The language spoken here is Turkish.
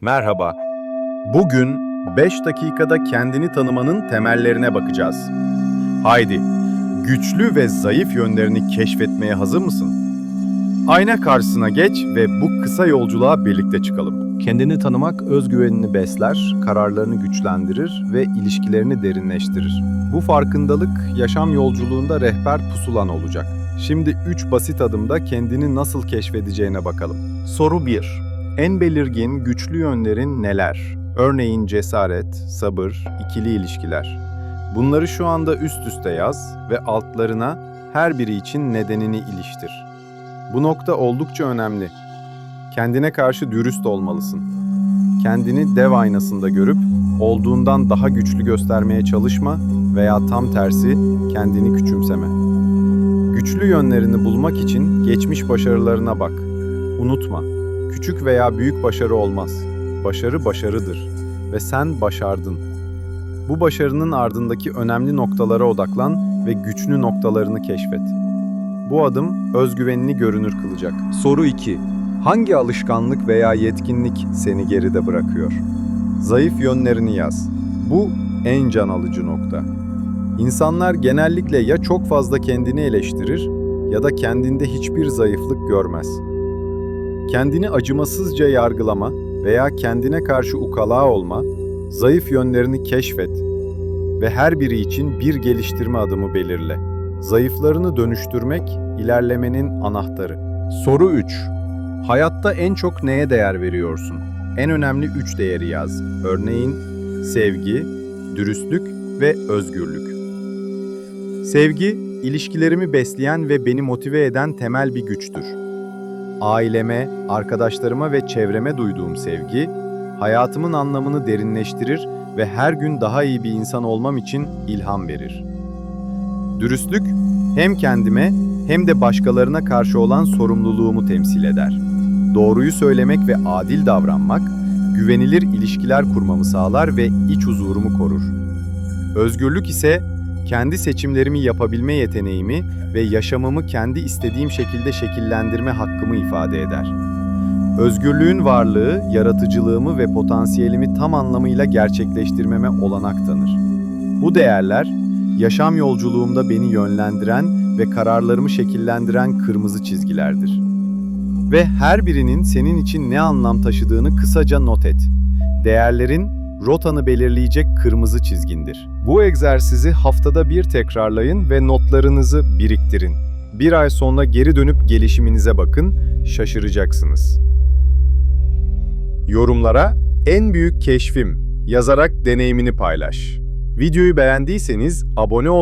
Merhaba. Bugün 5 dakikada kendini tanımanın temellerine bakacağız. Haydi, güçlü ve zayıf yönlerini keşfetmeye hazır mısın? Ayna karşısına geç ve bu kısa yolculuğa birlikte çıkalım. Kendini tanımak özgüvenini besler, kararlarını güçlendirir ve ilişkilerini derinleştirir. Bu farkındalık yaşam yolculuğunda rehber pusulan olacak. Şimdi 3 basit adımda kendini nasıl keşfedeceğine bakalım. Soru 1. En belirgin güçlü yönlerin neler? Örneğin cesaret, sabır, ikili ilişkiler. Bunları şu anda üst üste yaz ve altlarına her biri için nedenini iliştir. Bu nokta oldukça önemli. Kendine karşı dürüst olmalısın. Kendini dev aynasında görüp olduğundan daha güçlü göstermeye çalışma veya tam tersi kendini küçümseme. Güçlü yönlerini bulmak için geçmiş başarılarına bak. Unutma, küçük veya büyük başarı olmaz. Başarı başarıdır ve sen başardın. Bu başarının ardındaki önemli noktalara odaklan ve güçlü noktalarını keşfet. Bu adım özgüvenini görünür kılacak. Soru 2. Hangi alışkanlık veya yetkinlik seni geride bırakıyor? Zayıf yönlerini yaz. Bu en can alıcı nokta. İnsanlar genellikle ya çok fazla kendini eleştirir ya da kendinde hiçbir zayıflık görmez. Kendini acımasızca yargılama veya kendine karşı ukala olma, zayıf yönlerini keşfet ve her biri için bir geliştirme adımı belirle. Zayıflarını dönüştürmek ilerlemenin anahtarı. Soru 3. Hayatta en çok neye değer veriyorsun? En önemli üç değeri yaz. Örneğin sevgi, dürüstlük ve özgürlük. Sevgi, ilişkilerimi besleyen ve beni motive eden temel bir güçtür. Aileme, arkadaşlarıma ve çevreme duyduğum sevgi, hayatımın anlamını derinleştirir ve her gün daha iyi bir insan olmam için ilham verir. Dürüstlük, hem kendime hem de başkalarına karşı olan sorumluluğumu temsil eder. Doğruyu söylemek ve adil davranmak, güvenilir ilişkiler kurmamı sağlar ve iç huzurumu korur. Özgürlük ise kendi seçimlerimi yapabilme yeteneğimi ve yaşamımı kendi istediğim şekilde şekillendirme hakkımı ifade eder. Özgürlüğün varlığı, yaratıcılığımı ve potansiyelimi tam anlamıyla gerçekleştirmeme olanak tanır. Bu değerler, yaşam yolculuğumda beni yönlendiren ve kararlarımı şekillendiren kırmızı çizgilerdir. Ve her birinin senin için ne anlam taşıdığını kısaca not et. Değerlerin rotanı belirleyecek kırmızı çizgindir. Bu egzersizi haftada bir tekrarlayın ve notlarınızı biriktirin. Bir ay sonra geri dönüp gelişiminize bakın, şaşıracaksınız. Yorumlara en büyük keşfim yazarak deneyimini paylaş. Videoyu beğendiyseniz abone olmayı